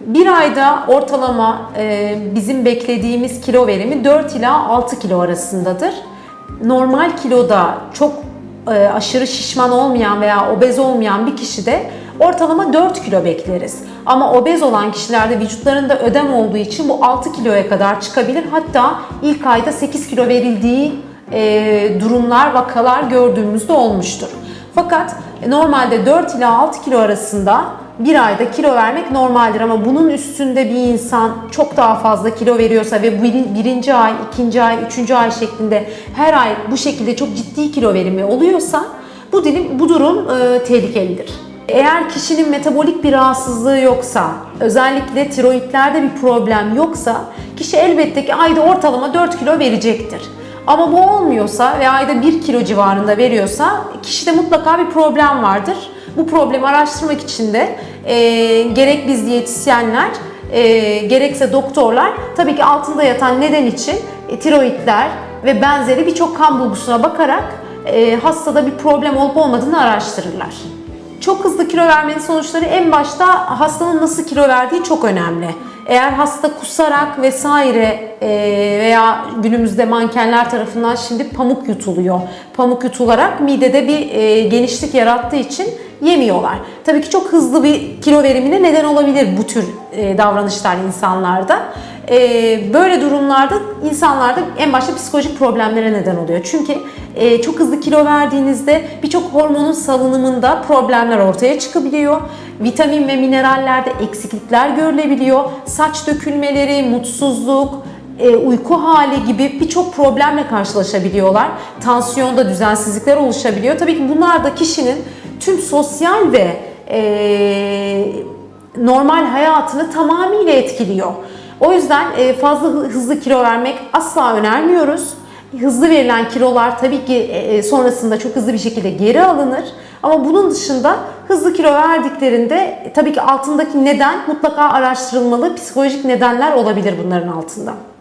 Bir ayda ortalama e, bizim beklediğimiz kilo verimi 4 ila 6 kilo arasındadır. Normal kiloda çok e, aşırı şişman olmayan veya obez olmayan bir kişide ortalama 4 kilo bekleriz. Ama obez olan kişilerde vücutlarında ödem olduğu için bu 6 kiloya kadar çıkabilir. Hatta ilk ayda 8 kilo verildiği e, durumlar, vakalar gördüğümüzde olmuştur. Fakat normalde 4 ila 6 kilo arasında bir ayda kilo vermek normaldir ama bunun üstünde bir insan çok daha fazla kilo veriyorsa ve bir- birinci ay, ikinci ay, üçüncü ay şeklinde her ay bu şekilde çok ciddi kilo verimi oluyorsa bu dilim bu durum e, tehlikelidir. Eğer kişinin metabolik bir rahatsızlığı yoksa, özellikle tiroidlerde bir problem yoksa kişi elbette ki ayda ortalama 4 kilo verecektir. Ama bu olmuyorsa ve ayda 1 kilo civarında veriyorsa kişide mutlaka bir problem vardır. Bu problemi araştırmak için de e, gerek biz diyetisyenler e, gerekse doktorlar tabii ki altında yatan neden için e, tiroidler ve benzeri birçok kan bulgusuna bakarak e, hastada bir problem olup olmadığını araştırırlar. Çok hızlı kilo vermenin sonuçları en başta hastanın nasıl kilo verdiği çok önemli. Eğer hasta kusarak vesaire e, veya günümüzde mankenler tarafından şimdi pamuk yutuluyor. Pamuk yutularak midede bir e, genişlik yarattığı için yemiyorlar. Tabii ki çok hızlı bir kilo verimine neden olabilir bu tür e, davranışlar insanlarda. E, böyle durumlarda insanlarda en başta psikolojik problemlere neden oluyor. Çünkü e, çok hızlı kilo verdiğinizde birçok hormonun salınımında problemler ortaya çıkabiliyor. Vitamin ve minerallerde eksiklikler görülebiliyor. Saç dökülmeleri, mutsuzluk, e, uyku hali gibi birçok problemle karşılaşabiliyorlar. Tansiyonda düzensizlikler oluşabiliyor. Tabii ki bunlar da kişinin tüm sosyal ve e, normal hayatını tamamıyla etkiliyor. O yüzden e, fazla hı- hızlı kilo vermek asla önermiyoruz. Hızlı verilen kilolar tabii ki e, sonrasında çok hızlı bir şekilde geri alınır. Ama bunun dışında hızlı kilo verdiklerinde e, tabii ki altındaki neden mutlaka araştırılmalı. Psikolojik nedenler olabilir bunların altında.